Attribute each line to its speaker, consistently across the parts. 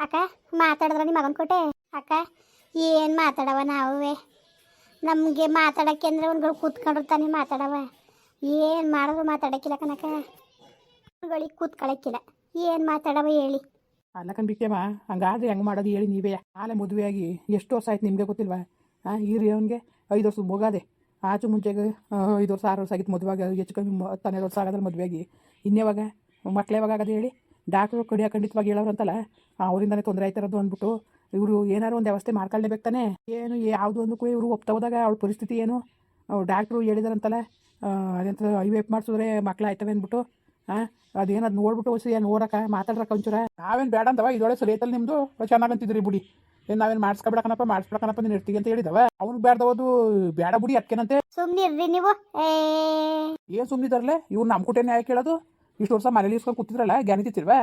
Speaker 1: ಅಕ್ಕ, ಮಾತಾಡಿದ್ರ ನಿಮ್ಮ ಮಗನ ಕೊಟ್ಟೆ ಅಕ್ಕ, ಏನು ಮಾತಾಡವ ನಾವೇ ನಮಗೆ ಮಾತಾಡೋಕ್ಕೆ ಅಂದರೆ ಒಂದ್ಗಳು ಕೂತ್ಕೊಂಡಿರ್ತಾನೆ ಮಾತಾಡವ. ಏನು ಮಾಡಿದ್ರು ಮಾತಾಡೋಕ್ಕಿಲ್ಲ ಕನಕ ಒಂದ್ಗಳಿಗೆ ಕೂತ್ಕೊಳಕ್ಕಿಲ್ಲ. ಏನು ಮಾತಾಡವ ಹೇಳಿ.
Speaker 2: ಅಲ್ಲ ಕಣ್ಬಿಕ್ಕೇಮ್ಮ ಹಂಗಾದ್ರೆ ಹೆಂಗೆ ಮಾಡೋದು ಹೇಳಿ ನೀವೇ. ಆಲೆ ಮದುವೆಯಾಗಿ ಎಷ್ಟು ವರ್ಷ ಆಯ್ತು ನಿಮಗೆ ಗೊತ್ತಿಲ್ವಾ? ಹಾಂ ಈರಿ ಅವನಿಗೆ. ಐದು ವರ್ಷದ ಮುಗಾದೆ. ಆಚು ಮುಂಚೆಗೆ ಐದು ವರ್ಷ, ಆರು ವರ್ಷ ಆಗಿತ್ತು ಮದುವೆಗೆ ಹೆಚ್ಚು ಕಮ್ಮಿ ಮ- ಹತ್ತು ಹನ್ನೆರಡು ವರ್ಷ ಆಗೋದ್ರಲ್ಲಿ ಮದುವೆಯಾಗಿ. ಇನ್ಯಾವಾಗ? ಮಕ್ಳು ಯಾವಾಗ ಆಗೋದು ಹೇಳಿ? ಡಾಕ್ಟ್ರು ಕಡಿಯ ಖಂಡಿತವಾಗಿ ಹೇಳೋರಂತಲ್ಲ ಅವರಿಂದನೇ ತೊಂದರೆ ಆಯ್ತಿರೋದು ಅಂದ್ಬಿಟ್ಟು ಇವರು ಏನಾರು ಒಂದು ವ್ಯವಸ್ಥೆ ಮಾಡ್ಕೊಳ್ಳೇಬೇಕು ತಾನೆ ಏನು ಯಾವುದು ಅಂದಕ್ಕೂ ಇವರು ಹೋದಾಗ ಅವಳ ಪರಿಸ್ಥಿತಿ ಏನು? ಡಾಕ್ಟ್ರು ಹೇಳಿದಾರಂತಲ್ಲ ಅದೆಂತ ಐ ವೇಪ್ ಮಾಡಿಸಿದ್ರೆ ಮಕ್ಳು ಆಯ್ತವೆ ಅಂದ್ಬಿಟ್ಟು ಹಾಂ ಅದೇನು ಅದು ನೋಡ್ಬಿಟ್ಟು ಹೊಸ ಏನು ನೋಡಕ್ಕ ಮಾತಾಡ್ರಕ್ಕ ಒಂಚೂರ. ನಾವೇನು ಬೇಡ ಅಂತವ ಇದೊಳೆ ಸರಿ ಐತಲ್ಲ ನಿಮ್ಮದು ಚೆನ್ನಾಗಂತಿದ್ರಿ ಬಿಡಿ. ಏನು ನಾವೇನು ಮಾಡಿಸ್ಕೊಬಿಡಕನಪ್ಪ ಮಾಡಿಸ್ಬಿಡಕನಪ್ಪ ನೀನು ಇರ್ತೀವಿ ಅಂತ ಹೇಳಿದವ. ಅವ್ನು ಬೇಡ್ದವದು ಬೇಡ ಬಿಡಿ ಅದಕ್ಕೇನಂತೆ
Speaker 1: ಸುಮ್ಮನಿರ್ರಿ ನೀವು.
Speaker 2: ಏನು ಸುಮ್ಮನಿದಾರಲ್ಲ ಇವ್ರು ನಮ್ಮ ಕುಟೇನೆ ಯಾಕೆ ಕೇಳೋದು. ಇಷ್ಟು ವರ್ಷ ಮನೇಲಿ ಇಸ್ಕೊಂಡು ಕೂತಿದ್ರಲ್ಲ ತಿರ್ವಾ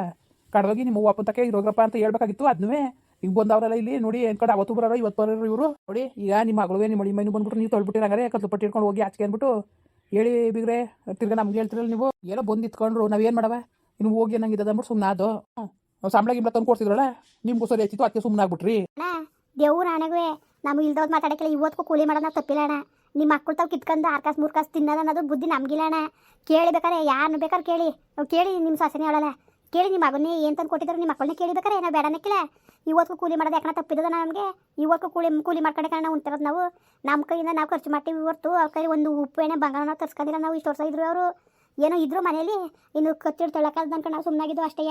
Speaker 2: ಕಡ್ದೋಗಿ ನಿಮ್ಮ ಅಪ್ಪನ ತಕ್ಕೆ ಇರೋಗ್ರಪ್ಪ ಅಂತ ಹೇಳ್ಬೇಕಾಗಿತ್ತು ಅದನ್ನೇ ಈಗ ಬಂದವರೆಲ್ಲ ಇಲ್ಲಿ ನೋಡಿ, ಏನು ಕಡೆ ಅವತ್ತು ಬರೋರು, ಇವತ್ತು ಬರೋರು ಇವರು. ನೋಡಿ, ಈಗ ನಿಮ್ಮ ಮಗಳು ನಿಮ್ಮ ಮಡಿ ಮೈನು ಬಂದ್ಬಿಟ್ಟು ನೀವು ತೊಳ್ಬಿಟ್ಟಿರಂಗಾರೆ ಕತ್ಲು ಪಟ್ಟಿ ಇಟ್ಕೊಂಡು ಹೋಗಿ ಆಚೆ ಅಂದ್ಬಿಟ್ಟು ಹೇಳಿ ಬಿಗ್ರೆ, ತಿರ್ಗಾ ನಮ್ಗೆ ಹೇಳ್ತಿರಲ್ಲ ನೀವು. ಏನೋ ಬಂದು ಇತ್ಕೊಂಡ್ರು ನಾವೇನು ಮಾಡವ? ಇನ್ನು ಹೋಗಿ ನಂಗೆ ಅಂದ್ಬಿಟ್ಟು ಸುಮ್ಮನೆ ಅದು ಸಂಬಳ ಗಿಂಬಳ ತಂದು ಕೊಡ್ತಿದ್ರಲ್ಲ ನಿಮ್ಗೂ ಸರಿ ಹೆಚ್ಚಿತ್ತು ಅದಕ್ಕೆ ಸುಮ್ಮನೆ ಆಗ್ಬಿಟ್ರಿ.
Speaker 1: ದೇವ್ರು ಆಣಗುವೆ ನಮ್ಗೆ ಇಲ್ದೋದ್ ಮಾತಾಡಕ್ಕೆಲ್ಲ ಇವತ್ತು ಕೂಲಿ ಮಾಡೋಣ ತಪ್ಪಿಲ್ಲ ನಿಮ್ಮ ಮಕ್ಕಳು ತಾವು ಕಿತ್ಕೊಂಡು ಆರು ಕಾಸು ಮೂರು ಕಾಸು ತಿನ್ನೋದು ಅನ್ನೋದು ಬುದ್ಧಿ ನಮಗಿಲ್ಲಣ್ಣ ಕೇಳಿ ಬೇಕಾರೆ ಯಾರನ್ನು ಬೇಕಾದ್ರೆ ಕೇಳಿ. ನಾವು ಕೇಳಿ ನಿಮ್ಮ ಸೊಸೆನೇ ಹೇಳಲ್ಲ ಕೇಳಿ ನಿಮ್ಮ ಮಗನೇ ಏನು ತಂದು ಕೊಟ್ಟಿದ್ರು ನಿಮ್ಮ ಮಕ್ಕಳನ್ನೇ ಕೇಳಿ ಬೇಕಾರೆ. ಬೇಡ ಕೇಳ ಇವತ್ತು ಕೂಲಿ ಮಾಡೋದು ಯಾಕಂದ್ರೆ ತಪ್ಪಿದ್ದದ ನಮಗೆ? ಇವತ್ತು ಕೂಲಿ ಕೂಲಿ ಮಾಡ್ಕೊಂಡೆ ನಾವು ಉಂಟಿರೋದು ನಾವು. ನಮ್ಮ ಕೈಯಿಂದ ನಾವು ಖರ್ಚು ಮಾಡ್ತೀವಿ ಹೊರ್ತು. ಅವ್ರ ಕೈ ಒಂದು ಉಪ್ಪು, ಎಣ್ಣೆ ಬಂಗಾರನ ತರ್ಸ್ಕೊಂಡಿಲ್ಲ ನಾವು. ಇಷ್ಟು ವರ್ಷ ಇದ್ರು ಅವರು. ಏನೋ ಇದ್ರು ಮನೇಲಿ ಇನ್ನು ಕತ್ತಿಡ್ ತೊಳಕಲ್ದ ನಾವು ಸುಮ್ಮನಾಗಿದ್ದು ಅಷ್ಟೇ.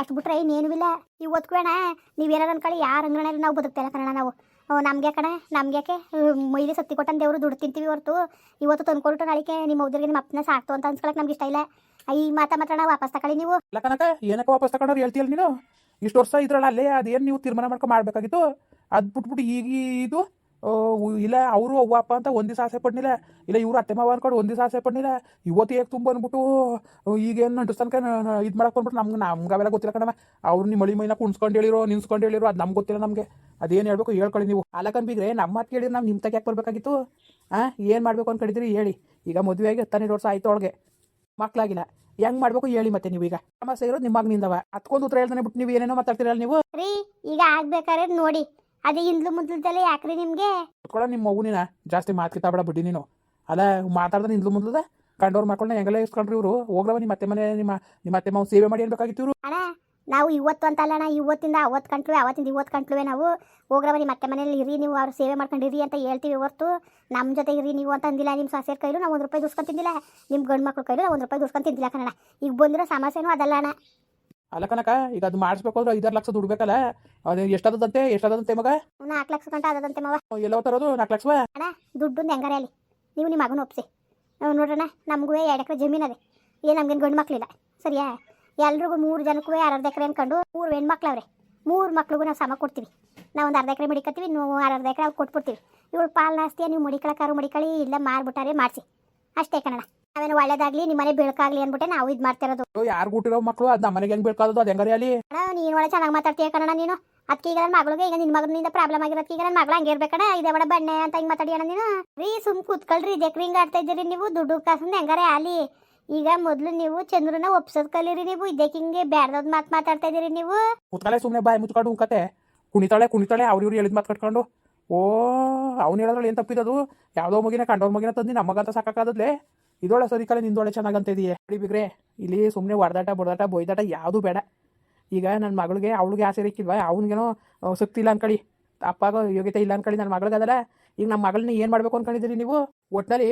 Speaker 1: ಅಷ್ಟು ಬಿಟ್ರೆ ಇನ್ನೇನು ಇಲ್ಲ. ಇವತ್ತು ಅಣ್ಣ ನೀವೇನಾರು ಅನ್ಕೊಳ್ಳಿ. ಯಾರು ಅಂಗಡಿಯಲ್ಲಿ ನಾವು ಬದುಕ್ತಾ ಇಲ್ಲ ಕಣ ನಾವು. ನಮಗೆ ಕಣ, ನಮ್ಗೆ ಯಾಕೆ? ಮೈಲಿ ಸತ್ತಿ ಕೊಟ್ಟಂತ ದೇವರು ದುಡ್ಡು ತಿಂತೀವಿ ಹೊರತು. ಇವತ್ತು ತಂದ್ಕೊಟ್ಟು ನಾಳಿಕೆ, ನಿಮ್ಮ ಅವ್ರಿಗೆ ನಿಮ್ಮ ಅಪ್ಪನ ಸಾಕ್ತು ಅಂತ ಅನ್ಸ್ಕೊಳಕ್ ನಮ್ಗೆ ಇಷ್ಟ ಇಲ್ಲ. ಈ ಮಾತಾ ಮಾತ್ರ ವಾಪಸ್ ತಗೊಳ್ಳಿ ನೀವು.
Speaker 2: ಇಲ್ಲ ಕನಕ ಏನಕ್ಕೆ ವಾಪಸ್ ತಗೊಂಡ್ರೆ ಹೇಳ್ತೀಯಲ್ಲ ನೀನು? ಇಷ್ಟು ವರ್ಷ ಇದ್ರಲ್ಲ ಅಲ್ಲೇ ಅದೇನು ನೀವು ತೀರ್ಮಾನ ಮಾಡ್ಕೊಂಡು ಮಾಡಬೇಕಾಗಿತ್ತು? ಅದು ಬಿಟ್ಬಿಟ್ಟು ಈಗ ಇದು ಇಲ್ಲ ಅವರು ಅವ್ವಪ್ಪ ಅಂತ ಒಂದು ಆಸೆ ಪಡ್ನಿಲ್ಲ. ಇಲ್ಲ ಇವರು ಅತ್ತೆ ಮಾವ ಅನ್ಕೊಂಡು ಒಂದು ದಿವಸ ಆಸೆ ಪಡ್ನಿಲ್ಲ. ಇವತ್ತು ಹೇಗೆ ತುಂಬ ಅಂದ್ಬಿಟ್ಟು ಈಗೇನು ನಂಟು ತನಕ ಇದು ಮಾಡಕ್ಕೆ ಬಂದ್ಬಿಟ್ಟು ನಮ್ಗೆ ನಮ್ಗೆ ಅವೆಲ್ಲ ಗೊತ್ತಿಲ್ಲ ಕಣವ ಅವ್ರು ನಿಮ್ಮ ಮಳಿ ಮೈನ ಕುಣ್ಸ್ಕೊಂಡು ಹೇಳಿರೋ ನಿನ್ಸ್ಕೊಂಡು ಹೇಳಿರೋ, ಅದು ನಮ್ಗೆ ಗೊತ್ತಿಲ್ಲ ನಮಗೆ. ಅದೇನು ಹೇಳ್ಬೇಕು ಹೇಳ್ಕೊಳ್ಳಿ ನೀವು. ಅಲ್ಲಕಂಬಿಗ್ರೆ ನಮ್ಮ ಮಾತು ಕೇಳಿದ್ರೆ ನಾವು ನಿಮ್ಮ ತಗ ಯಾಕೆ ಬರಬೇಕಾಗಿತ್ತು? ಹಾಂ ಏನು ಮಾಡಬೇಕು ಅನ್ಕೊಂಡಿದ್ರಿ ಹೇಳಿ. ಈಗ ಮದುವೆಯಾಗಿ ಹತ್ತನೆರಡು ವರ್ಷ ಆಯ್ತು ಒಳಗೆ ಮಕ್ಕಳಾಗಿಲ್ಲ ಹೆಂಗ್ ಮಾಡ್ಬೇಕು ಹೇಳಿ ಮತ್ತೆ ನೀವು ಈಗ. ಸಮಸ್ಯೆ ಇರೋದು ನಿಮ್ಮ ಮಗನಿಂದವ ಹತ್ಕೊಂಡು ಉತ್ತರ ಹೇಳ್ತಾನೆ ಬಿಟ್ಟು ನೀವು ಏನೇನೋ ಮಾತಾಡ್ತೀರಲ್ಲ ನೀವು?
Speaker 1: ರೀ ಈಗ ಆಗ್ಬೇಕಾದ್ರೆ ನೋಡಿ. ಅದೇ ಇಂದ್ಲು ಮುದ್ಲದಲ್ಲೇ ಯಾಕ್ರಿ ನಿಮಗೆ?
Speaker 2: ಕೊಡ ನಿಮ್ಮ ಮಗುನಿನ ಜಾಸ್ತಿ ಮಾತು ಕಿತ್ತಾಬೇಡ ಬಿಡಿ ನೀನು. ಅಲ್ಲ ಮಾತಾಡ್ದೆ ಇಂದ್ಲು ಮುಂದ್ಲದ? ಕಂಡವ್ರ ಮಕ್ಕಳನ್ನ ಹೆಂಗೆಲ್ಲ ಇಸ್ಕೊಂಡ್ರಿ ಇವರು? ಹೋಗ್ಲವ ನಿಮ್ಮ ಅತ್ತೆ ಮನೆ ನಿಮ್ಮ ನಿಮ್ಮ ಅತ್ತೆ ಮಾವು ಸೇವೆ ಮಾಡಿ ಅನ್ಬೇಕಾಗಿತ್ತು ಇವರು?
Speaker 1: ನಾವು ಇವತ್ತು ಅಂತ ಅಲ್ಲಣ್ಣ ಇವತ್ತಿಂದ ಅವತ್ತು ಕಂಟ್ಲುವೆ ಅವತ್ತಿಂದ ಇವತ್ತು ಕಂಟ್ಲುವೆ ನಾವು. ಹೋಗ್ರ ಬರೀ ಮತ್ತೆ ಮನೇಲಿ ಇರಿ ನೀವು ಅವ್ರು ಸೇವೆ ಮಾಡ್ಕೊಂಡಿರಿ ಅಂತ ಹೇಳ್ತೀವಿ ಹೊರ್ತು. ನಮ್ಮ ಜೊತೆ ಇರಿ ನೀವು ಅಂತ ಅಂದಿಲ್ಲ ನಿಮ್ಮ ಸೊಸೆಯರ ಕೈಲೂ ನಾವು ಒಂದು ರೂಪಾಯಿ ದುಸ್ಕೊಂಡು ತಿಂದಿಲ್ಲ. ನಿಮ್ಮ ಗಂಡು ಮಕ್ಳು ಕೈಲೂ ಒಂದು ರೂಪಾಯಿ ದುಸ್ಕೊಂಡು ತಿಂದಿಲ್ಲ ಕನ್ನಡ ಈಗ ಬಂದಿರೋ ಸಮಸ್ಯೆನೂ ಅದಲ್ಲ ಅಣ್ಣ.
Speaker 2: ಅಲ್ಲ ಕನಕ ಈಗ ಅದು ಮಾಡಿಸ್ಬೇಕು ಅಂದ್ರೆ ಐದಾರು ಲಕ್ಷ ದುಡ್ಬೇಕಲ್ಲ ಅದು ಎಷ್ಟಾದಂತೆ ಎಷ್ಟಾದಂತೆ ಮಗ?
Speaker 1: ನಾಲ್ಕು ಲಕ್ಷ ಗಂಟ ಆದದಂತೆ ಮಗ
Speaker 2: ಎಲ್ಲ ತರೋದು ನಾಲ್ಕು ಲಕ್ಷ
Speaker 1: ಅಣ್ಣ ದುಡ್ಡು ಹೆಂಗಾರೆ ಅಲ್ಲಿ? ನೀವು ನಿಮ್ಮ ಮಗನ ಒಪ್ಸಿ. ನೋಡೋಣ ನಮಗೂ ಎರಡು ಎಕರೆ ಜಮೀನು ಅದೇ. ಏನು ನಮ್ಗೇನು ಗಂಡು ಮಕ್ಳಿಲ್ಲ ಸರಿಯಾ? ಎಲ್ರಿಗೂ ಮೂರು ಜನಕ್ಕೂ ಅರ್ಧ ಎಕರೆ ಅನ್ಕೊಂಡು ಮೂರು ಹೆಣ್ಮಕ್ಳು ಅವ್ರೆ ಮೂರು ಮಕ್ಳಿಗೂ ನಾವು ಸಮ ಕೊಡ್ತೀವಿ. ನಾವು ಒಂದು ಅರ್ಧ ಎಕರೆ ಮಡಿಕತ್ತೀವಿ ನೀವು ಅರ್ಧ ಎಕರೆ ಅವ್ರು ಕೊಟ್ಬಿಡ್ತೀವಿ. ಇವಳು ಪಾಲ್ ನಾಸ್ತಿಯ ನೀವು ಮಡಿಕಳಕ್ಕಾರು ಮಡಿಕಳಿ ಇಲ್ಲ ಮಾರ್ಬಿಟ್ಟಾರೆ ಮಾಡಿಸಿ. ಅಷ್ಟೇ ಕನ್ನಡ ನಾವೇನು ನಿಮ್ಮ ಮನೆ ಬೆಳಕಾಗ್ಲಿ ಅನ್ಬಿಟ್ಟೆ ನಾವು ಇದು ಮಾಡ್ತಿರೋದು
Speaker 2: ಯಾರು ಹುಟ್ಟಿರೋ ಮಕ್ಕಳು ಅದು ನಮ್ಮ ಮನೆಗೆ ಹೆಂಗ್ ಬೇಕಾದದು ಅದು ಹೆಂಗಾರೆ ಅಲ್ಲಿ?
Speaker 1: ನೀನು ಒಳ್ಳೆ ಚೆನ್ನಾಗಿ ಮಾತಾಡ್ತೀಯ ಕನ್ನಡ ನೀನು. ಅದಕ್ಕೆ ಈಗ ನನ್ನ ಮಗಳಿಗೆ ಈಗ ನಿನ್ನ ಮಗನಿಂದ ಪ್ರಾಬ್ಲಮ್ ಆಗಿರೋದಕ್ಕೆ ಈಗ ನನ್ನ ಮಗಳು ಹಂಗೆ ಇರ್ಬೇಕಣ ಇದೇ ಬಡ ಬಣ್ಣೆ ಅಂತ ಹಿಂಗೆ ಮಾತಾಡಿ ಅಣ್ಣ ನೀನು. ರೀ ಸುಮ್ ಕೂತ್ಕೊಳ್ರಿ ಇದಕ್ಕೆ ಹಿಂಗೆ ಆಡ್ತಾ ಇದ್ದೀರಿ ನೀವು. ದುಡ್ಡು ಕಾಸಂದು ಹೆಂಗಾರೆ ಅಲ್ಲಿ. ಈಗ ಮೊದಲು ನೀವು ಚಂದ್ರನ ಒಪ್ಸೋದ್ ಕಲೀರಿ ನೀವು. ಹಿಂಗೆ ಬ್ಯಾಡ್ದದ್ ಮಾತು ಮಾತಾಡ್ತಾ ಇದೀರಿ ನೀವು?
Speaker 2: ಕುತ್ಕಲೆ ಸುಮ್ಮನೆ ಬಾಯಿ ಮುಚ್ಕೊಂಡು ಉಂಕತೆ ಕುಣಿತಾಳೆ ಕುಣಿತಾಳೆ, ಅವ್ರ ಇವ್ರು ಹೇಳಿದ ಮಾತು ಕಟ್ಕೊಂಡು. ಓ, ಅವ್ನು ಹೇಳೋದ್ರಲ್ಲಿ ಏನು ತಪ್ಪಿದದು ಯಾವುದೋ ಮಗಿನ ಕಂಡೋರ್ ಮಗಿನ ತಂದು ನಮಗಂತ ಸಾಕಾಗದ್ಲೆ ಇದೊಳೆ ಸರಿ ಕಲೆ ನಿಂದೊಳೆ ಚೆನ್ನಾಗಂತ ಇದೆಯೇ ಬಿಗ್ರೆ, ಇಲ್ಲಿ ಸುಮ್ಮನೆ ಹೊಡೆದಾಟ ಬಡ್ದಾಟ ಬೊಯ್ದಾಟ ಯಾವುದು ಬೇಡ. ಈಗ ನನ್ನ ಮಗಳಿಗೆ, ಅವಳಿಗೆ ಆಸೆ ಇರಕ್ಕಿಲ್ವಾ ಅವ್ನಿಗೇನೋ ಶಕ್ತಿ ಇಲ್ಲ ಅನ್ಕೊಳ್ಳಿ ಅಪ್ಪಾಗ ಯೋಗ್ಯತೆ ಇಲ್ಲ ಅನ್ಕೊಳ್ಳಿ ನನ್ನ ಮಗಳಿಗೆ ಅದಲ್ಲ. ಈಗ ನಮ್ಮ ಮಗಳನ್ನ ಏನು ಮಾಡಬೇಕು ಅನ್ಕೊಂಡಿದ್ದೀರಿ ನೀವು? ಒಟ್ನಲ್ಲಿ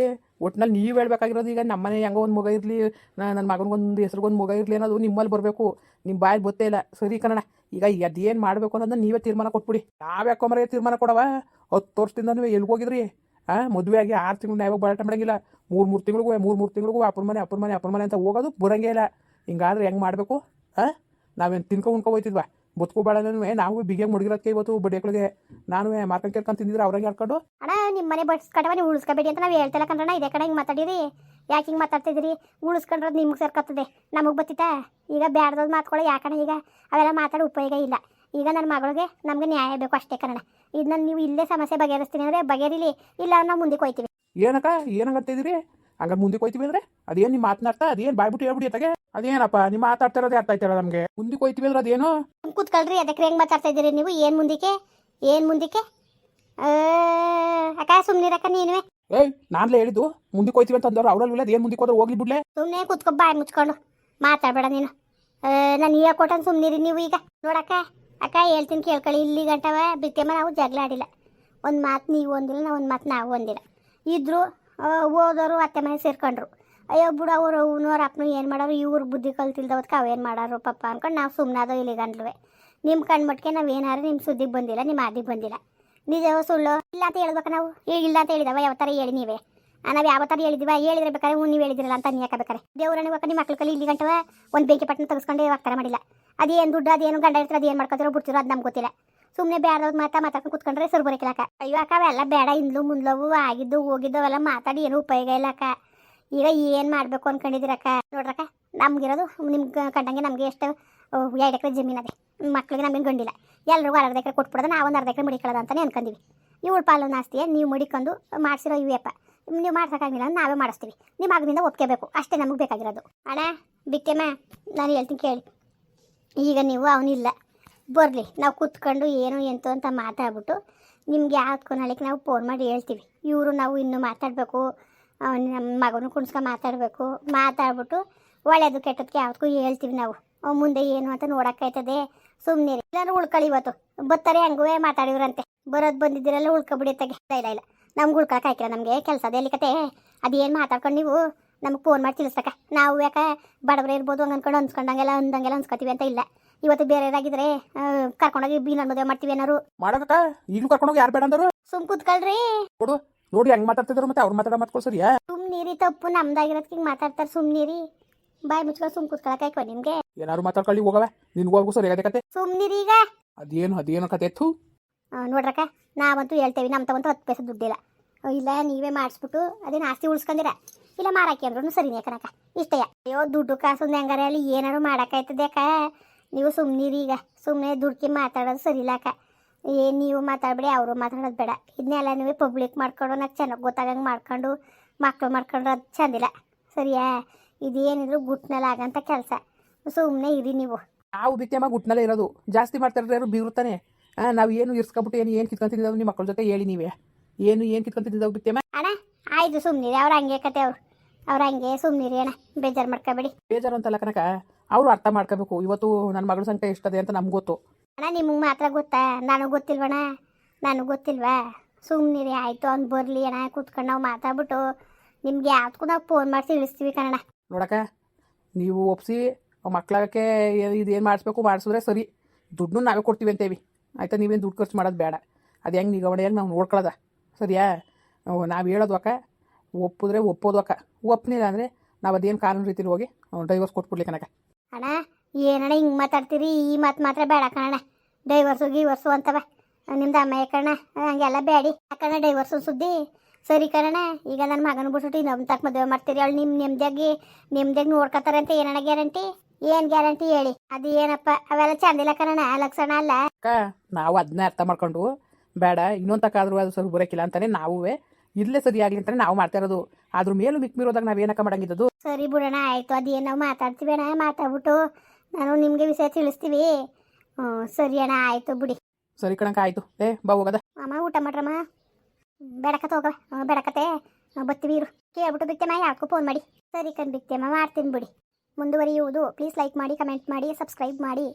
Speaker 2: ಒಟ್ನಲ್ಲಿ ನೀವು ಹೇಳ್ಬೇಕಾಗಿರೋದು ಈಗ ನಮ್ಮನೆ ಹೆಂಗೋ ಒಂದು ಮಗ ಇರಲಿ ನನ್ನ ಮಗನಿಗೊಂದು ಹೆಸ್ರಿಗೊಂದು ಮಗ ಇರಲಿ ಅನ್ನೋದು ನಿಮ್ಮಲ್ಲಿ ಬರಬೇಕು. ನಿಮ್ಮ ಬಾಯಲ್ಲಿ ಗೊತ್ತೇ ಇಲ್ಲ. ಸರಿ ಕನ್ನಡ ಈಗ ಅದೇನು ಮಾಡಬೇಕು ಅನ್ನೋದನ್ನ ನೀವೇ ತೀರ್ಮಾನ ಕೊಟ್ಬಿಡಿ. ನಾವ್ಯಾಕೋ ಮರೆ ತೀರ್ಮಾನ ಕೊಡವ? ಹತ್ತು ವರ್ಷದಿಂದ ನೀವು ಎಲ್ಲಿ ಹೋಗಿದ್ರಿ? ಹಾಂ ಮದುವೆ ಆಗಿ ಆರು ತಿಂಗಳು ನಾವಾಗ ಬರಾಟ ಮಾಡಂಗಿಲ್ಲ. ಮೂರು ಮೂರು ತಿಂಗಳಿಗೂ, ಮೂರು ಮೂರು ತಿಂಗಳಿಗೂ ಅಪ್ಪನ ಮನೆ ಅಪ್ಪನ ಮನೆ ಅಪ್ಪನ ಮನೆ ಅಂತ ಹೋಗೋದು ಬರಂಗೇ ಇಲ್ಲ. ಹಿಂಗಾದ್ರೆ ಹೆಂಗೆ ಮಾಡಬೇಕು? ಹಾಂ ನಾವೇನು ತಿನ್ಕೊ, ಉಣ್ಕೊ ಹೋಯ್ತಿದ್ವಾ? ಬದುಕು ಬಾಳನೂ ನಾವು ಬಿಗಿಯಾಗಿ ಮುಡಿಗಿರೋದಕ್ಕೆ ಇವತ್ತು ಬಡ್ಡೆಗಳಿಗೆ ನಾನು ಮಾರ್ಕೊಂಡು ಕೇಳ್ಕೊಂಡು ತಿಂದಿದ್ರೆ ಅವ್ರಂಗೆ ಹೇಳ್ಕೊಂಡು?
Speaker 1: ಅಣ್ಣ ನಿಮ್ಮ ಮನೆ ಬಡ್ಸ್ಕಟವ ನೀವು ಉಳಿಸ್ಕೋಬೇಡಿ ಅಂತ ನಾವು ಹೇಳ್ತಿಲ್ಲ ಕಣ್ಣ ಇದೇ ಕಡೆ ಹಿಂಗೆ ಮಾತಾಡಿರಿ. ಯಾಕೆ ಹಿಂಗೆ ಮಾತಾಡ್ತಿದ್ದೀರಿ? ಉಳಿಸ್ಕೊಂಡ್ರದ್ದು ನಿಮ್ಗೆ ಸೇರ್ಕೊತದೆ ನಮಗೆ ಬತ್ತಿತಾ? ಈಗ ಬ್ಯಾಡ್ದದ್ ಮಾತುಗಳು ಯಾಕಣ್ಣ ಈಗ ಅವೆಲ್ಲ ಮಾತಾಡೋ ಉಪಯೋಗ ಇಲ್ಲ. ಈಗ ನನ್ನ ಮಗಳಿಗೆ ನಮಗೆ ನ್ಯಾಯ ಬೇಕು ಅಷ್ಟೇ ಕಣ ಇದನ್ನ ನೀವು ಇಲ್ಲೇ ಸಮಸ್ಯೆ ಬಗೆಹರಿಸ್ತೀನಿ ಅಂದರೆ ಬಗೆಹರಿಲಿ ಇಲ್ಲ ನಾವು ಮುಂದೆ ಹೋಯ್ತೀವಿ.
Speaker 2: ಏನಕ್ಕ ಏನಂಗಂತಿದ್ದೀರಿ ಹಂಗಾರೆ ಮುಂದಕ್ಕೆ ಹೋಯ್ತೀವಿ ಅಂದರೆ? ಅದೇನು ನಿಮ್ಮ ಮಾತನಾಡ್ತಾ ಅದೇನು ಬಾಯ್ಬಿಟ್ಟು ಹೇಳ್ಬಿಡಿ ಅತ್ತಾಗೆ? ಅದೇನಪ್ಪ ನೀವು ಮಾತಾಡ್ತಾ ಇರೋದೇ ಅರ್ಥ ಆಯ್ತಾರ ನಮಗೆ. ಮುಂದಕ್ಕೆ ಹೋಯ್ತೀವಿ ಅಂದ್ರೆ ಅದೇನು?
Speaker 1: ಕೂತ್ಕೊಳ್ರಿ ಅದಕ್ಕೆ ಹೆಂಗ್ ಮಾತಾಡ್ತಾ ಇದ್ದೀರಿ ನೀವು? ಏನ್ ಮುಂದಕ್ಕೆ? ಏನ್ ಮುಂದಕ್ಕೆ? ಆ, ಅಕ್ಕ ಸುಮ್ನಿರಕ್ಕ ನೀನುವೆ.
Speaker 2: ಏಯ್ ನಾನ್ಲೇ ಹೇಳಿದ್ದು ಮುಂದಕ್ಕೆ ಹೋಯ್ತೀವಿ ಅಂತ ಅಂದವ್ರು ಅವ್ರಲ್ಲಿ ಅದೇನು ಮುಂದಕ್ಕೆ ಹೋದ್ರೆ ಹೋಗ್ಲಿ ಬಿಡ್ಲೆ.
Speaker 1: ಸುಮ್ಮನೆ ಕೂತ್ಕೊ ಬಾಯ್ ಮುಚ್ಕೊಂಡು. ಮಾತಾಡಬೇಡ ನೀನು. ನಾನು ಈಗ ಕೊಟ್ಟನ್ ಸುಮ್ನಿರಿ ನೀವು ಈಗ. ನೋಡಕ್ಕ ಅಕ್ಕ ಹೇಳ್ತೀನಿ ಕೇಳ್ಕೊಳ್ಳಿ. ಇಲ್ಲಿ ಗಂಟವ ಬಿತ್ತೆಮ್ಮ ನಾವು ಜಗಳ ಆಡಿಲ್ಲ. ಒಂದು ಮಾತು ನೀವು ಒಂದಿಲ್ಲ ನಾ ಒಂದ್ ಮಾತು ನಾವು ಒಂದಿಲ್ಲ. ಇದ್ರು ಆ, ಓದೋರು ಅತ್ತೆ ಮನೆ ಸೇರ್ಕೊಂಡ್ರು. ಅಯ್ಯೋ ಬಿಡು ಅವರು ಅವ್ನವ್ರ ಅಪ್ಪನು ಏನು ಮಾಡೋರು? ಇವ್ರ ಬುದ್ಧಿ ಕಲ್ತಿಲ್ದವತ್ಕ ಅವೇನು ಮಾಡೋರು? ಪಪ್ಪ ಅನ್ಕೊಂಡು ನಾವು ಸುಮ್ಮನಾದೋ ಇಲ್ಲಿ ಗಂಡ್ಲುವೆ ನಿಮ್ಮ ಮಟ್ಕೆ ನಾವು ಏನಾರು ನಿಮ್ಮ ಸುದ್ದಿಗೆ ಬಂದಿಲ್ಲ ನಿಮ್ಮ ಆದಿಗೆ ಬಂದಿಲ್ಲ. ನಿಜವ ಸುಳ್ಳು? ಇಲ್ಲ ಅಂತ ಹೇಳ್ಬೇಕು ನಾವು? ಇಲ್ಲ ಅಂತ ಹೇಳಿದವ? ಯಾವ ಥರ ಹೇಳಿ ನೀವೇ? ನಾವು ಯಾವ ಥರ ಹೇಳಿದಿವ? ಹೇಳಿದ್ರೆ ಬೇಕಾದ್ರೆ ಹ್ಞೂ ನೀವು ಹೇಳಿದಿರಲ್ಲ ಅಂತ ನೀ ಬೇಕಾರೆ? ದೇವ್ರನ್ನ ಬೇಕಾ ನಿಮ್ಮ ಮಕ್ಳು ಕಲಿ ಇಲ್ಲಿ ಗಂಟವ, ಒಂದು ಬೆಂಕಿ ಪಟ್ಟಣ ತೆಗೆಸ್ಕೊಂಡು ಥರ ಮಾಡಿಲ್ಲ. ಅದೇನು ದುಡ್ಡು ಅದೇನು ಗಂಡ ಇರ್ತಾರೆ ಅದೇನು ಮಾಡ್ಕೊತಿರೋ ಬಿಡ್ತಿರೋ ಅದು ನಮ್ಗೆ ಗೊತ್ತಿಲ್ಲ. ಸುಮ್ಮನೆ ಬೇಡದವ್ರು ಮಾತಾ ಮಾತಾಡ್ಕೊಂಡು ಕುತ್ಕೊಂಡ್ರೆ ಸರ್ ಬರೋಕಿಲ್ಲಕ್ಕ ಅಯ್ಯೋ ಅಕ್ಕ ಅವೆಲ್ಲ ಬೇಡ, ಇಂದ್ಲು, ಮುಂದ್ಲವು, ಆಗಿದ್ದು ಹೋಗಿದ್ದು ಅವೆಲ್ಲ ಮಾತಾಡಿ ಏನು ಉಪಯೋಗ ಇಲ್ಲ ಅಕ್ಕ. ಈಗ ಏನು ಮಾಡಬೇಕು ಅನ್ಕೊಂಡಿದ್ದೀರಕ್ಕ ನೋಡ್ರಕ್ಕ ನಮ್ಗಿರೋದು ನಿಮ್ಗೆ ಕಂಡಂಗೆ ನಮಗೆ ಎಷ್ಟು ಎರಡು ಎಕರೆ ಜಮೀನು ಅದೇ. ಮಕ್ಳಿಗೆ ನಮಗೆ ಗಂಡಿಲ್ಲ. ಎಲ್ರಿಗೂ ಅರ್ಧ ಎಕರೆ ಕೊಟ್ಬಿಡೋದು ನಾವು ಒಂದು ಅರ್ಧ ಎಕರೆ ಮಡಿಕೊಳ್ಳೋದು ಅಂತಲೇ ಅನ್ಕೊಂಡಿವಿ ಇವಳು ಪಾಲು ನಾಸ್ತಿಯ ನೀವು ಮಡಿಕೊಂಡು ಮಾಡಿಸಿರೋ ಇವೆಪ್ಪ ನೀವು ಮಾಡ್ಸೋಕ್ಕಾಗಿಲ್ಲ ನಾವೇ ಮಾಡಿಸ್ತೀವಿ. ನಿಮ್ಮ ಮಗನಿಂದ ಒಪ್ಕೋಬೇಕು. ಅಷ್ಟೇ ನಮಗೆ ಬೇಕಾಗಿರೋದು. ಅಣ್ಣ, ಬಿಟ್ಟೆಮ್ಮ, ನಾನು ಹೇಳ್ತೀನಿ ಕೇಳಿ. ಈಗ ನೀವು ಅವನಿಲ್ಲ. ಬರಲಿ, ನಾವು ಕೂತ್ಕೊಂಡು ಏನು ಎಂತು ಅಂತ ಮಾತಾಡ್ಬಿಟ್ಟು ನಿಮ್ಗೆ ಯಾವ್ದು ನಾಳೆಗೆ ನಾವು ಫೋನ್ ಮಾಡಿ ಹೇಳ್ತೀವಿ. ಇವರು ನಾವು ಇನ್ನೂ ಮಾತಾಡಬೇಕು. ನಮ್ಮ ಮಗನೂ ಕುಣಿಸ್ಕೊಂಡು ಮಾತಾಡಬೇಕು. ಮಾತಾಡ್ಬಿಟ್ಟು ಒಳ್ಳೇದು ಕೆಟ್ಟದಕ್ಕೆ ಯಾವ್ದಕ್ಕೂ ಹೇಳ್ತೀವಿ ನಾವು. ಮುಂದೆ ಏನು ಅಂತ ನೋಡೋಕ್ಕಾಯ್ತದೆ. ಸುಮ್ಮನೆ ಎಲ್ಲರೂ ಉಳ್ಕೊಳ್ಳಿ ಇವತ್ತು. ಬತ್ತಾರೆ ಹಂಗುವೆ ಮಾತಾಡಿವ್ರಂತೆ. ಬರೋದು ಬಂದಿದ್ದೀರಲ್ಲ ಉಳ್ಕೊಬಿಡಿತ್ತಾಗೆ ಇಲ್ಲ ಇಲ್ಲ ನಮ್ಗೆ ಉಳ್ಕೊಳಕ್ಕೆ ಆಯ್ಕಿಲ್ಲ ನಮಗೆ. ಕೆಲಸ ಅದೇ ಕತೆ ಅದೇನು ಮಾತಾಡ್ಕೊಂಡು ನೀವು ನಮಗೆ ಫೋನ್ ಮಾಡಿ ತಿಳಿಸ್ತಕ್ಕ ನಾವು ಯಾಕೆ ಬಡವರೇ ಇರ್ಬೋದು ಹಂಗೆ ಅನ್ಕೊಂಡು ಅನ್ಸ್ಕೊಂಡಂಗೆಲ್ಲ ಅಂದಂಗೆಲ್ಲ ಅನ್ಸ್ಕೊತೀವಿ ಅಂತ ಇಲ್ಲ. ಇವತ್ತು ಬೇರೆಯವರಾಗಿದ್ರೆ ಕರ್ಕೊಂಡೋಗಿ ಬೀನರ್ ಮದುವೆ ಮಾಡ್ತೀವಿ ಏನಾರು
Speaker 2: ಮಾಡೋದಕ್ಕ? ಈಗ ಕರ್ಕೊಂಡೋಗಿ ಯಾರು ಬೇಡ ಅಂದರು?
Speaker 1: ಸುಮ್ ಕೂತ್ಕೊಳ್ರಿ.
Speaker 2: ನೋಡಿ ಹೆಂಗ್ ಮಾತಾಡ್ತಿದ್ರು ಮತ್ತೆ ಅವ್ರು ಮಾತಾಡೋ ಮಾತ್ಕೊಳ್ ಸರಿಯಾ?
Speaker 1: ಸುಮ್ನಿರಿ ತಪ್ಪು ನಮ್ದಾಗಿರೋದಕ್ಕೆ ಹಿಂಗೆ ಮಾತಾಡ್ತಾರೆ ಸುಮ್ನಿರಿ. ಬಾಯ್ ಮುಚ್ಕೊಂಡು ಸುಮ್ ಕೂತ್ಕೊಳಕಾಯ್ಕೋ ನಿಮ್ಗೆ?
Speaker 2: ಏನಾರು ಮಾತಾಡ್ಕೊಳ್ಳಿ ಹೋಗವೆ ಸರಿ ಸರಿಯಾಗದೆ ಕತೆ.
Speaker 1: ಸುಮ್ನಿರಿ ಈಗ.
Speaker 2: ಅದೇನು ಅದೇನು ಕತೆ?
Speaker 1: ಆ, ನೋಡ್ರಕ್ಕ ನಾವಂತೂ ಹೇಳ್ತೇವೆ ನಮ್ಮ ತಗೊಂತ ಹತ್ತು ಪೈಸೆ ದುಡ್ಡಿಲ್ಲ. ಇಲ್ಲ ನೀವೇ ಮಾಡಿಸ್ಬಿಟ್ಟು ಅದೇನು ಆಸ್ತಿ ಉಳ್ಸ್ಕೊಂಡಿರ? ಇಲ್ಲ ಮಾರಾಕಿ ಅಂದ್ರೂ ಸರಿನೇ ಕನಕ ಇಷ್ಟೇ. ಅಯ್ಯೋ ದುಡ್ಡು ಕಾಸು ಹೆಂಗಾರೆ ಅಲ್ಲಿ ಏನಾರು ಮಾಡೋಕ್ಕಾಯ್ತದೆ ಅಕ್ಕ. ನೀವು ಸುಮ್ನಿರಿ ಈಗ. ಸುಮ್ಮನೆ ದುಡ್ಕಿ ಮಾತಾಡೋದು ಸರಿಲ್ಲ ಅಕ್ಕ ಏನು ನೀವು ಮಾತಾಡಬೇಡಿ ಅವರು ಮಾತಾಡೋದು ಬೇಡ. ಇದನ್ನೆಲ್ಲ ನೀವೇ ಪಬ್ಲಿಕ್ ಮಾಡ್ಕೊಂಡು ನಾ ಚೆನ್ನಾಗಿ ಗೊತ್ತಾಗಂಗೆ ಮಾಡ್ಕೊಂಡು ಮಕ್ಕಳು ಮಾಡ್ಕೊಂಡ್ರೆ ಅದು ಚೆಂದಿಲ್ಲ. ಸರಿಯಾ? ಇದೇನಿದ್ರು ಗುಟ್ನಲ್ಲಿ ಆಗಂತ ಕೆಲಸ. ಸುಮ್ಮನೆ ಇರಿ ನೀವು.
Speaker 2: ನಾವು ಬಿತ್ತಮ್ಮ ಗುಟ್ನಲ್ಲೇ ಇರೋದು. ಜಾಸ್ತಿ ಮಾಡ್ತಾ ಯಾರು ಬೀರುತ್ತಾನೆ? ಹಾಂ ನಾವು ಏನು ಇರ್ಸ್ಕೊಬಿಟ್ಟು ಏನು ಏನು ಕಿತ್ಕೊಂತಿದ್ದಾವೆ ನಿಮ್ಮ ಮಕ್ಕಳ ಜೊತೆ ಹೇಳಿ ನೀವೇ. ಏನು ಏನು ಕಿತ್ಕೊಂತಿದ್ದಾವೆ ಬಿತ್ತಮ್ಮ
Speaker 1: ಅಣ್ಣ ಆಯ್ತು ಸುಮ್ಮನಿರಿ ಅವ್ರು ಹಂಗೆ ಕತೆ ಅವ್ರು. ಅವ್ರು ಹಂಗೆ ಸುಮ್ಮನಿರಿ ಅಣ್ಣ. ಬೇಜಾರು ಮಾಡ್ಕೋಬೇಡಿ.
Speaker 2: ಬೇಜಾರು ಅಂತಲ್ಲ ಕನಕ ಅವರು ಅರ್ಥ ಮಾಡ್ಕೋಬೇಕು. ಇವತ್ತು ನನ್ನ ಮಗಳ ಸಂಖ್ಯೆ ಎಷ್ಟದೆ ಅಂತ ನಮ್ಗೆ ಗೊತ್ತು.
Speaker 1: ಅಣ್ಣ ನಿಮಗೆ ಮಾತ್ರ ಗೊತ್ತಾ? ನನಗೆ ಗೊತ್ತಿಲ್ವಣ ನನಗೆ ಗೊತ್ತಿಲ್ವಾ? ಸುಮ್ಮನಿರಿ ಆಯಿತು ಅಂತ ಬರಲಿ ಅಣ್ಣ. ಕೂತ್ಕೊಂಡು ನಾವು ಮಾತಾಡ್ಬಿಟ್ಟು ನಿಮ್ಗೆ ಯಾವ್ದಕ್ಕೂ ನಾವು ಫೋನ್ ಮಾಡಿ ತಿಳಿಸ್ತೀವಿ ಕಣಣ್ಣ.
Speaker 2: ನೋಡಕ್ಕ ನೀವು ಒಪ್ಸಿ ಮಕ್ಳಾಗಕ್ಕೆ ಇದು ಏನು ಮಾಡಿಸ್ಬೇಕು ಮಾಡಿಸಿದ್ರೆ ಸರಿ. ದುಡ್ಡು ನಾವೇ ಕೊಡ್ತೀವಿ ಅಂತೇವಿ. ಆಯಿತಾ ನೀವೇನು ದುಡ್ಡು ಖರ್ಚು ಮಾಡೋದು ಬೇಡ. ಅದು ಹೆಂಗೆ ನಿಗಮಣೆಯಾಗಿ ನಾವು ನೋಡ್ಕೊಳ್ಳೋದ ಸರಿಯಾ? ನಾವು ಹೇಳೋದು ಅಕ್ಕ ಒಪ್ಪಿದ್ರೆ ಒಪ್ಪೋದು ಅಕ್ಕ. ಒಪ್ಪನಿಲ್ಲ ಅಂದರೆ ನಾವು ಅದೇನು ಕಾನೂನು ರೀತಿಲಿ ಹೋಗಿ ಡೈವರ್ಸ್ ಕೊಟ್ಬಿಡ್ಲಿ ಕನಕ
Speaker 1: ಅಣ್ಣ ಏನಣ್ಣ ಹಿಂಗೆ ಮಾತಾಡ್ತೀರಿ? ಈ ಮಾತು ಮಾತ್ರ ಬೇಡ ಕಣ ಡೈವರ್ಸು ಗೀವರ್ಸು ಅಂತವ. ನಿಮ್ದು ಅಮ್ಮ ಕಣ ಹಂಗೆಲ್ಲ ಬೇಡಿ ಯಾಕಣ್ಣ ಡೈವರ್ಸು ಸುದ್ದಿ. ಸರಿ ಕಣಣ ಈಗ ನನ್ನ ಮಗನ ಬಿಟ್ಬಿಟ್ಟು ನಮ್ಮ ತಕ್ಕ ಮದುವೆ ಮಾಡ್ತೀರಿ. ಅವಳು ನಿಮ್ಮ ನೆಮ್ಮದಿಯಾಗಿ ನೆಮ್ಮದಿಯಾಗಿ ನೋಡ್ಕೊತಾರೆ ಅಂತ ಏನಣ್ಣ ಗ್ಯಾರಂಟಿ? ಏನು ಗ್ಯಾರಂಟಿ ಹೇಳಿ? ಅದು ಏನಪ್ಪ? ಅವೆಲ್ಲ ಚಂದಿಲ್ಲ ಕಣಣ್ಣ ಲಕ್ಷಣ ಅಲ್ಲ.
Speaker 2: ಅಕ್ಕ ನಾವು ಅದನ್ನೇ ಅರ್ಥ ಮಾಡ್ಕೊಂಡು ಬೇಡ ಇನ್ನೊಂದು ತಕ್ಕಾದ್ರೂ ಅದು ಸ್ವಲ್ಪ ಬರೋಕ್ಕಿಲ್ಲ ಅಂತಾನೆ ನಾವು ಇಲ್ಲೇ ಸರಿ ಆಗಲಿ ಅಂತಾನೆ ನಾವು ಮಾಡ್ತಾ ಇರೋದು. ಅದ್ರ ಮೇಲೂ ಮಿಕ್ ಮೀರೋದಾಗ ನಾವೇನಕ್ಕ ಮಾಡಂಗಿದ್ದದು
Speaker 1: ಸರಿ ಬಿಡೋಣ ಆಯಿತು. ಅದೇನು ನಾವು ಮಾತಾಡ್ತೀವಿ ಅಣ್ಣ ಮಾತಾಡ್ಬಿಟ್ಟು. ನಾನು ನಿಮಗೆ ವಿಷಯ ತಿಳಿಸ್ತೀವಿ. ಹ್ಞೂ ಸರಿ ಅಣ್ಣ ಆಯಿತು ಬಿಡಿ.
Speaker 2: ಸರಿ ಕಣಕ ಆಯಿತು. ಏ ಬಾ ಹೋಗದ.
Speaker 1: ಅಮ್ಮ ಊಟ ಮಾಡ್ರಮ್ಮ? ಬೆಡಕತ್ತ ಹೋಗವ. ಬೆಡಕತ್ತೆ. ಬತ್ತೀವಿ ಇರು. ಕೇಳ್ಬಿಟ್ಟು ಬಿತ್ತಮ್ಮ ಯಾಕೋ ಫೋನ್ ಮಾಡಿ. ಸರಿ ಕಣ್ ಬಿತ್ತಮ್ಮ ಮಾಡ್ತೀನಿ ಬಿಡಿ. ಮುಂದುವರಿಯುವುದು. ಪ್ಲೀಸ್ ಲೈಕ್ ಮಾಡಿ ಕಮೆಂಟ್ ಮಾಡಿ ಸಬ್ಸ್ಕ್ರೈಬ್ ಮಾಡಿ.